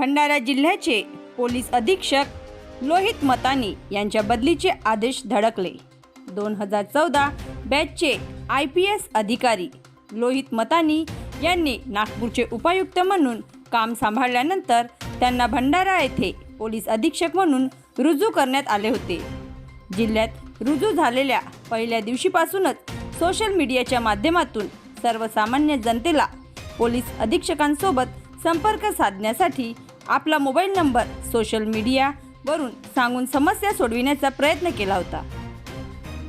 भंडारा जिल्ह्याचे पोलीस अधीक्षक लोहित मतानी यांच्या बदलीचे आदेश धडकले. दोन हजार चौदा बॅचचे आय पी एस अधिकारी लोहित मतानी यांनी नागपूरचे उपायुक्त म्हणून काम सांभाळल्यानंतर त्यांना भंडारा येथे पोलीस अधीक्षक म्हणून रुजू करण्यात आले होते. जिल्ह्यात रुजू झालेल्या पहिल्या दिवशीपासूनच सोशल मीडियाच्या माध्यमातून सर्वसामान्य जनतेला पोलीस अधीक्षकांसोबत संपर्क साधण्यासाठी आपला मोबाईल नंबर सोशल मीडियावरून सांगून समस्या सोडविण्याचा प्रयत्न केला होता.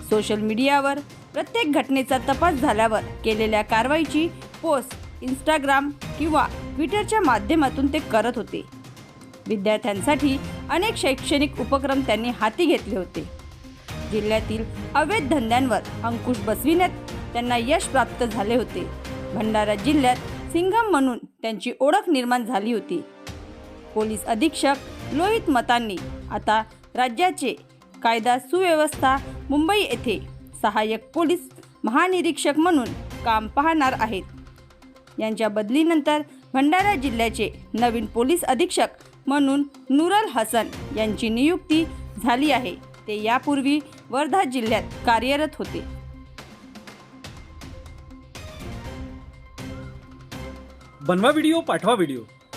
सोशल मीडियावर प्रत्येक घटनेचा तपास झाल्यावर केलेल्या कारवाईची पोस्ट इंस्टाग्राम किंवा ट्विटरच्या माध्यमातून ते करत होते. विद्यार्थ्यांसाठी अनेक शैक्षणिक उपक्रम त्यांनी हाती घेतले होते. जिल्ह्यातील अवैध धंद्यांवर अंकुश बसविण्यात त्यांना यश प्राप्त झाले होते. भंडारा जिल्ह्यात सिंघम म्हणून त्यांची ओळख निर्माण झाली होती. पोलीस अधीक्षक लोहित मतांनी. आता राज्याचे कायदा सुव्यवस्था मुंबई येथे सहाय्यक पोलीस महानिरीक्षक म्हणून काम पाहणार आहेत. यांच्या बदलीनंतर भंडारा जिल्ह्याचे नवीन पोलीस अधीक्षक म्हणून नूरल हसन यांची नियुक्ती झाली आहे. ते यापूर्वी वर्धा जिल्ह्यात कार्यरत होते. बनवा व्हिडिओ पाठवा व्हिडिओ.